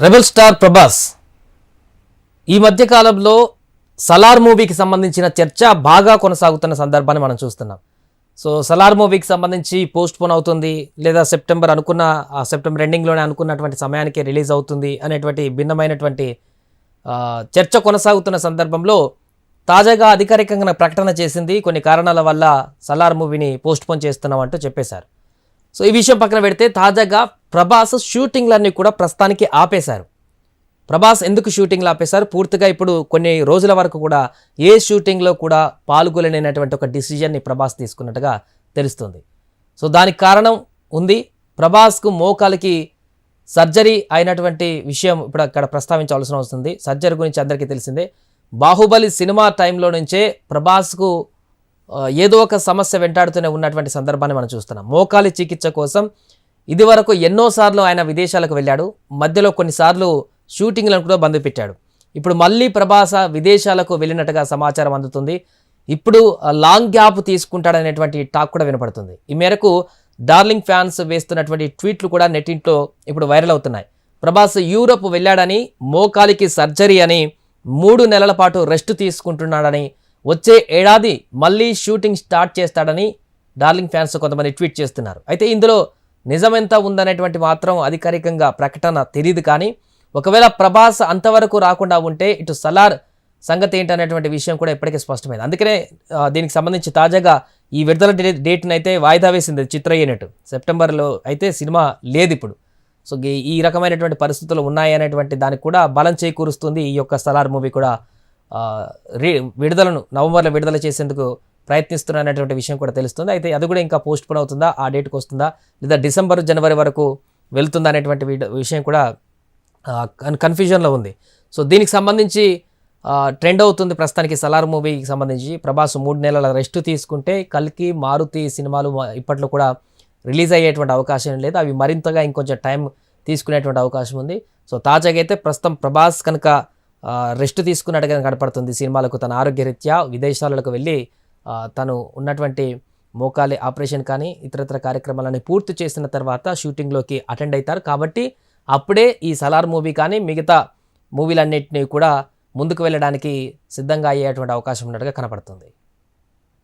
Rebel star Prabhas. ఈ మధ్య కాలంలో సలార్ మూవీకి సంబంధించిన చర్చ బాగా కొనసాగుతున్న సందర్భాన్ని మనం చూస్తున్నాం. సో సలార్ మూవీకి సంబంధించి పోస్ట్ పోన్ అవుతుంది లేదా సెప్టెంబర్ అనుకున్న ఆ సెప్టెంబర్ ఎండింగ్లోనే అనుకున్నటువంటి సమయానికి రిలీజ్ అవుతుంది అనేటువంటి భిన్నమైనటువంటి చర్చ కొనసాగుతున్న సందర్భంలో తాజాగా అధికారికంగా ప్రకటన చేసింది. కొన్ని కారణాల వల్ల సలార్ మూవీని పోస్ట్ పోన్ చేస్తున్నామంటూ చెప్పేశారు. సో ఈ విషయం పక్కన పెడితే తాజాగా ప్రభాస్ షూటింగ్లన్నీ కూడా ప్రస్తుతానికి ఆపేశారు. ప్రభాస్ ఎందుకు షూటింగ్లు ఆపేశారు? పూర్తిగా ఇప్పుడు కొన్ని రోజుల వరకు కూడా ఏ షూటింగ్లో కూడా పాల్గొనలేనటువంటి ఒక డిసిజన్ని ప్రభాస్ తీసుకున్నట్టుగా తెలుస్తుంది. సో దానికి కారణం ఉంది. ప్రభాస్కు మోకాలికి సర్జరీ అయినటువంటి విషయం ఇప్పుడు అక్కడ ప్రస్తావించాల్సిన వస్తుంది సర్జరీ గురించి అందరికీ తెలిసిందే. బాహుబలి సినిమా టైంలో నుంచే ప్రభాస్కు ఏదో ఒక సమస్య వెంటాడుతూనే ఉన్నటువంటి సందర్భాన్ని మనం చూస్తున్నాం. మోకాలి చికిత్స కోసం ఇదివరకు ఎన్నోసార్లు ఆయన విదేశాలకు వెళ్ళాడు. మధ్యలో కొన్నిసార్లు షూటింగ్లను కూడా బంద్ పెట్టాడు. ఇప్పుడు మళ్ళీ ప్రభాస విదేశాలకు వెళ్ళినట్టుగా సమాచారం అందుతుంది. ఇప్పుడు లాంగ్ గ్యాప్ తీసుకుంటాడనేటువంటి టాక్ కూడా వినపడుతుంది. ఈ మేరకు డార్లింగ్ ఫ్యాన్స్ వేస్తున్నటువంటి ట్వీట్లు కూడా నెట్టింట్లో ఇప్పుడు వైరల్ అవుతున్నాయి. ప్రభాస్ యూరప్ వెళ్ళాడని మోకాలికి సర్జరీ అని మూడు నెలల పాటు రెస్ట్ తీసుకుంటున్నాడని వచ్చే ఏడాది మళ్ళీ షూటింగ్ స్టార్ట్ చేస్తాడని డార్లింగ్ ఫ్యాన్స్ కొంతమంది ట్వీట్ చేస్తున్నారు. అయితే ఇందులో నిజమెంత ఉందనేటువంటి మాత్రం అధికారికంగా ప్రకటన తెలియదు కానీ ఒకవేళ ప్రభాస్ అంతవరకు రాకుండా ఉంటే ఇటు సలార్ సంగతి ఏంటనేటువంటి విషయం కూడా ఇప్పటికే స్పష్టమైంది. అందుకనే దీనికి సంబంధించి తాజాగా ఈ విడుదల డేట్ డేట్ని అయితే వాయిదా వేసింది చిత్ర యూనిట్. సెప్టెంబర్లో అయితే సినిమా లేదు ఇప్పుడు సో ఈ- రకమైనటువంటి పరిస్థితులు ఉన్నాయి అనేటువంటి దానికి కూడా బలం చేకూరుస్తుంది ఈ యొక్క సలార్ మూవీ కూడా విడుదలను నవంబర్లో విడుదల చేసేందుకు ప్రయత్నిస్తున్నటువంటి విషయం కూడా తెలుస్తుంది. అయితే అది కూడా ఇంకా పోస్ట్ పోన్ అవుతుందా? ఆ డేట్కి వస్తుందా? లేదా డిసెంబర్ జనవరి వరకు వెళ్తుందా అనేటువంటి విషయం కూడా కన్ఫ్యూజన్లో ఉంది. సో దీనికి సంబంధించి ట్రెండ్ అవుతుంది ప్రస్తుతానికి సలార్ మూవీకి సంబంధించి. ప్రభాస్ మూడు నెలల రెస్ట్ తీసుకుంటే కల్కి మారుతి సినిమాలు ఇప్పట్లో కూడా రిలీజ్ అయ్యేటువంటి అవకాశం లేదు. అవి మరింతగా ఇంకొంచెం టైం తీసుకునేటువంటి అవకాశం ఉంది. సో తాజాగా అయితే ప్రస్తుతం ప్రభాస్ కనుక రెస్ట్ తీసుకున్నట్టుగా కనపడుతుంది. సినిమాలకు తన ఆరోగ్యరీత్యా విదేశాలకు వెళ్ళి తను ఉన్నటువంటి మోకాలి ఆపరేషన్ కానీ ఇతరతర కార్యక్రమాలని పూర్తి చేసిన తర్వాత షూటింగ్లోకి అటెండ్ అవుతారు. కాబట్టి అప్పుడే ఈ సలార్ మూవీ కానీ మిగతా మూవీలన్నింటినీ కూడా ముందుకు వెళ్ళడానికి సిద్ధంగా అయ్యేటువంటి అవకాశం ఉన్నట్టుగా కనపడుతుంది.